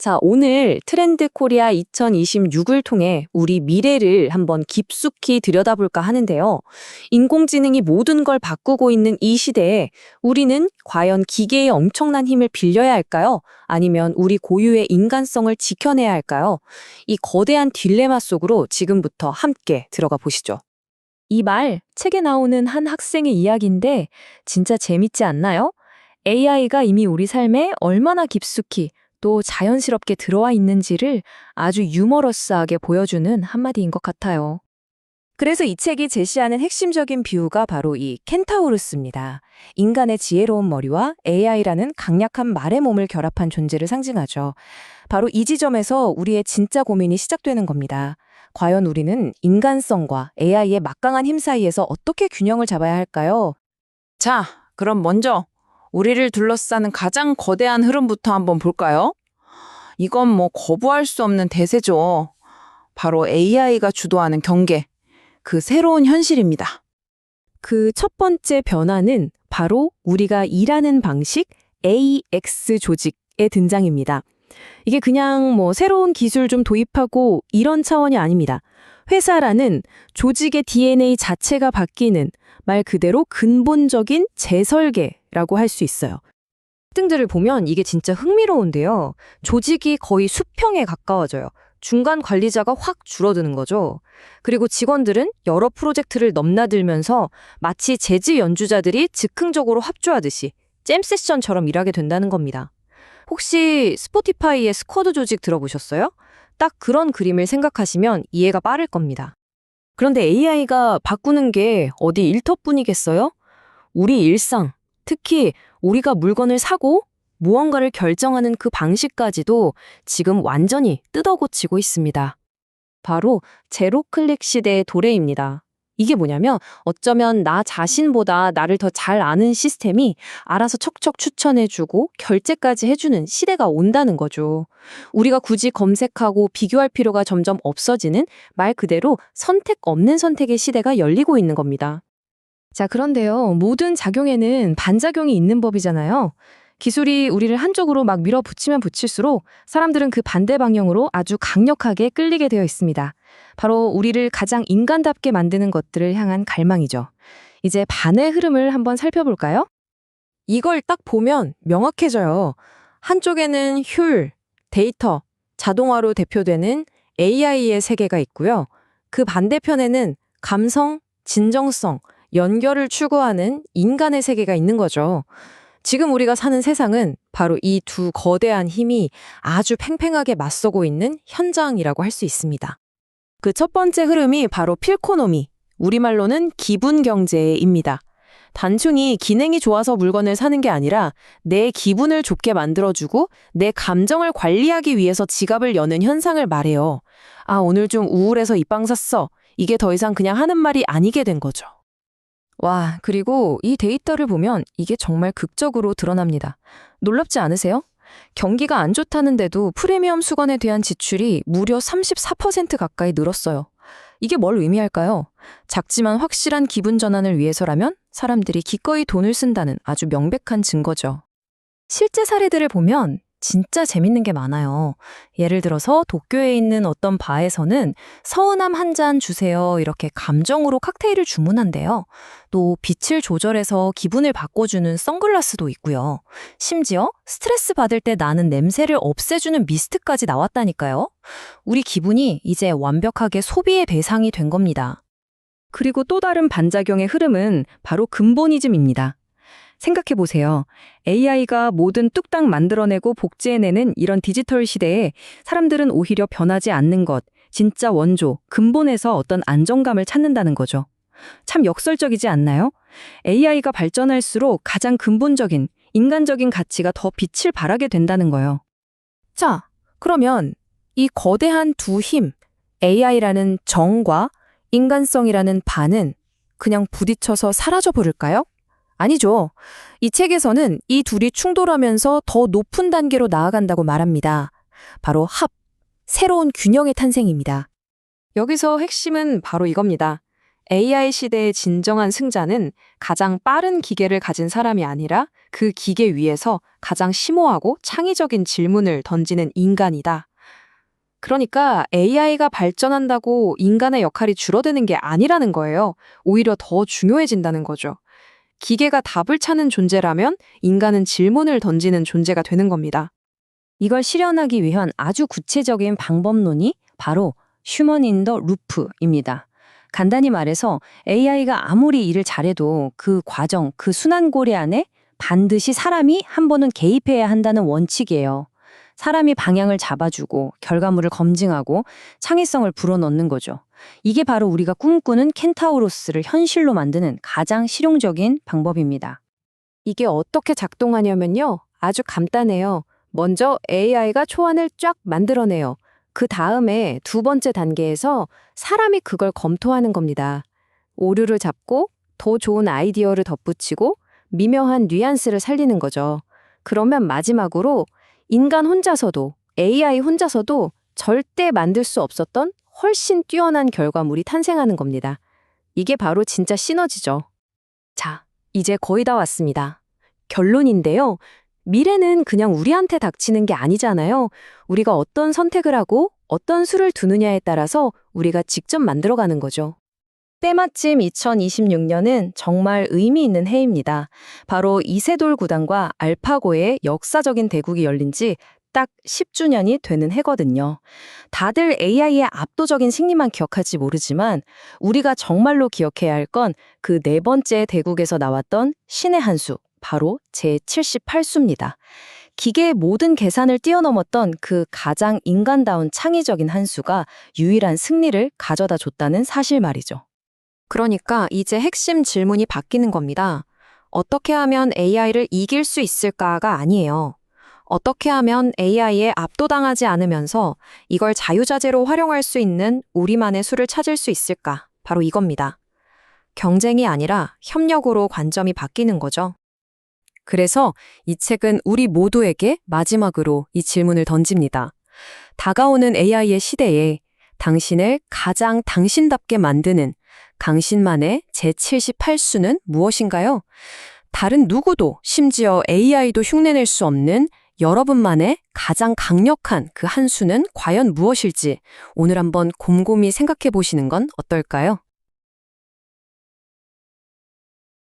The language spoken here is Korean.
자, 오늘 트렌드 코리아 2026을 통해 우리 미래를 한번 깊숙이 들여다볼까 하는데요. 인공지능이 모든 걸 바꾸고 있는 이 시대에 우리는 과연 기계의 엄청난 힘을 빌려야 할까요? 아니면 우리 고유의 인간성을 지켜내야 할까요? 이 거대한 딜레마 속으로 지금부터 함께 들어가 보시죠. 이 말 책에 나오는 한 학생의 이야기인데 진짜 재밌지 않나요? AI가 이미 우리 삶에 얼마나 깊숙이 또 자연스럽게 들어와 있는지를 아주 유머러스하게 보여주는 한마디인 것 같아요. 그래서 이 책이 제시하는 핵심적인 비유가 바로 이 켄타우루스입니다. 인간의 지혜로운 머리와 AI라는 강력한 말의 몸을 결합한 존재를 상징하죠. 바로 이 지점에서 우리의 진짜 고민이 시작되는 겁니다. 과연 우리는 인간성과 AI의 막강한 힘 사이에서 어떻게 균형을 잡아야 할까요? 자, 그럼 먼저 우리를 둘러싸는 가장 거대한 흐름부터 한번 볼까요? 이건 뭐 거부할 수 없는 대세죠. 바로 AI가 주도하는 경계, 그 새로운 현실입니다. 그 첫 번째 변화는 바로 우리가 일하는 방식 AX 조직의 등장입니다. 이게 그냥 뭐 새로운 기술 좀 도입하고 이런 차원이 아닙니다. 회사라는 조직의 DNA 자체가 바뀌는 말 그대로 근본적인 재설계라고 할 수 있어요. 등들을 보면 이게 진짜 흥미로운데요. 조직이 거의 수평에 가까워져요. 중간 관리자가 확 줄어드는 거죠. 그리고 직원들은 여러 프로젝트를 넘나들면서 마치 재즈 연주자들이 즉흥적으로 합주하듯이 잼 세션처럼 일하게 된다는 겁니다. 혹시 스포티파이의 스쿼드 조직 들어보셨어요? 딱 그런 그림을 생각하시면 이해가 빠를 겁니다. 그런데 AI가 바꾸는 게 어디 일터뿐이겠어요? 우리 일상, 특히 우리가 물건을 사고 무언가를 결정하는 그 방식까지도 지금 완전히 뜯어고치고 있습니다. 바로 제로 클릭 시대의 도래입니다. 이게 뭐냐면 어쩌면 나 자신보다 나를 더 잘 아는 시스템이 알아서 척척 추천해주고 결제까지 해주는 시대가 온다는 거죠. 우리가 굳이 검색하고 비교할 필요가 점점 없어지는 말 그대로 선택 없는 선택의 시대가 열리고 있는 겁니다. 자, 그런데요. 모든 작용에는 반작용이 있는 법이잖아요. 기술이 우리를 한쪽으로 막 밀어붙이면 붙일수록 사람들은 그 반대 방향으로 아주 강력하게 끌리게 되어 있습니다. 바로 우리를 가장 인간답게 만드는 것들을 향한 갈망이죠. 이제 반의 흐름을 한번 살펴볼까요? 이걸 딱 보면 명확해져요. 한쪽에는 효율, 데이터, 자동화로 대표되는 AI의 세계가 있고요. 그 반대편에는 감성, 진정성, 연결을 추구하는 인간의 세계가 있는 거죠. 지금 우리가 사는 세상은 바로 이 두 거대한 힘이 아주 팽팽하게 맞서고 있는 현장이라고 할 수 있습니다. 그 첫 번째 흐름이 바로 필코노미, 우리말로는 기분 경제입니다. 단순히 기능이 좋아서 물건을 사는 게 아니라 내 기분을 좋게 만들어주고 내 감정을 관리하기 위해서 지갑을 여는 현상을 말해요. 아, 오늘 좀 우울해서 이 빵 샀어. 이게 더 이상 그냥 하는 말이 아니게 된 거죠. 와, 그리고 이 데이터를 보면 이게 정말 극적으로 드러납니다. 놀랍지 않으세요? 경기가 안 좋다는데도 프리미엄 수건에 대한 지출이 무려 34% 가까이 늘었어요. 이게 뭘 의미할까요? 작지만 확실한 기분 전환을 위해서라면 사람들이 기꺼이 돈을 쓴다는 아주 명백한 증거죠. 실제 사례들을 보면 진짜 재밌는 게 많아요. 예를 들어서 도쿄에 있는 어떤 바에서는 서운함 한 잔 주세요. 이렇게 감정으로 칵테일을 주문한대요. 또 빛을 조절해서 기분을 바꿔주는 선글라스도 있고요. 심지어 스트레스 받을 때 나는 냄새를 없애주는 미스트까지 나왔다니까요. 우리 기분이 이제 완벽하게 소비의 대상이 된 겁니다. 그리고 또 다른 반작용의 흐름은 바로 근본이즘입니다. 생각해 보세요. AI가 뭐든 뚝딱 만들어내고 복제해내는 이런 디지털 시대에 사람들은 오히려 변하지 않는 것, 진짜 원조, 근본에서 어떤 안정감을 찾는다는 거죠. 참 역설적이지 않나요? AI가 발전할수록 가장 근본적인 인간적인 가치가 더 빛을 발하게 된다는 거예요. 자, 그러면 이 거대한 두 힘, AI라는 정과 인간성이라는 반은 그냥 부딪혀서 사라져 버릴까요? 아니죠. 이 책에서는 이 둘이 충돌하면서 더 높은 단계로 나아간다고 말합니다. 바로 합, 새로운 균형의 탄생입니다. 여기서 핵심은 바로 이겁니다. AI 시대의 진정한 승자는 가장 빠른 기계를 가진 사람이 아니라 그 기계 위에서 가장 심오하고 창의적인 질문을 던지는 인간이다. 그러니까 AI가 발전한다고 인간의 역할이 줄어드는 게 아니라는 거예요. 오히려 더 중요해진다는 거죠. 기계가 답을 찾는 존재라면 인간은 질문을 던지는 존재가 되는 겁니다. 이걸 실현하기 위한 아주 구체적인 방법론이 바로 휴먼 인 더 루프입니다. 간단히 말해서 AI가 아무리 일을 잘해도 그 과정, 그 순환고리 안에 반드시 사람이 한 번은 개입해야 한다는 원칙이에요. 사람이 방향을 잡아주고 결과물을 검증하고 창의성을 불어넣는 거죠. 이게 바로 우리가 꿈꾸는 켄타우로스를 현실로 만드는 가장 실용적인 방법입니다. 이게 어떻게 작동하냐면요. 아주 간단해요. 먼저 AI가 초안을 쫙 만들어내요. 그 다음에 두 번째 단계에서 사람이 그걸 검토하는 겁니다. 오류를 잡고 더 좋은 아이디어를 덧붙이고 미묘한 뉘앙스를 살리는 거죠. 그러면 마지막으로 인간 혼자서도 AI 혼자서도 절대 만들 수 없었던 훨씬 뛰어난 결과물이 탄생하는 겁니다. 이게 바로 진짜 시너지죠. 자, 이제 거의 다 왔습니다. 결론인데요. 미래는 그냥 우리한테 닥치는 게 아니잖아요. 우리가 어떤 선택을 하고 어떤 수를 두느냐에 따라서 우리가 직접 만들어가는 거죠. 때마침 2026년은 정말 의미 있는 해입니다. 바로 이세돌 구단과 알파고의 역사적인 대국이 열린 지 딱 10주년이 되는 해거든요. 다들 AI의 압도적인 승리만 기억할지 모르지만 우리가 정말로 기억해야 할 건 그 네 번째 대국에서 나왔던 신의 한 수, 바로 제78수입니다. 기계의 모든 계산을 뛰어넘었던 그 가장 인간다운 창의적인 한 수가 유일한 승리를 가져다 줬다는 사실 말이죠. 그러니까 이제 핵심 질문이 바뀌는 겁니다. 어떻게 하면 AI를 이길 수 있을까가 아니에요. 어떻게 하면 AI에 압도당하지 않으면서 이걸 자유자재로 활용할 수 있는 우리만의 수를 찾을 수 있을까? 바로 이겁니다. 경쟁이 아니라 협력으로 관점이 바뀌는 거죠. 그래서 이 책은 우리 모두에게 마지막으로 이 질문을 던집니다. 다가오는 AI의 시대에 당신을 가장 당신답게 만드는 당신만의 제78수는 무엇인가요? 다른 누구도 심지어 AI도 흉내낼 수 없는 여러분만의 가장 강력한 그 한 수는 과연 무엇일지 오늘 한번 곰곰이 생각해 보시는 건 어떨까요?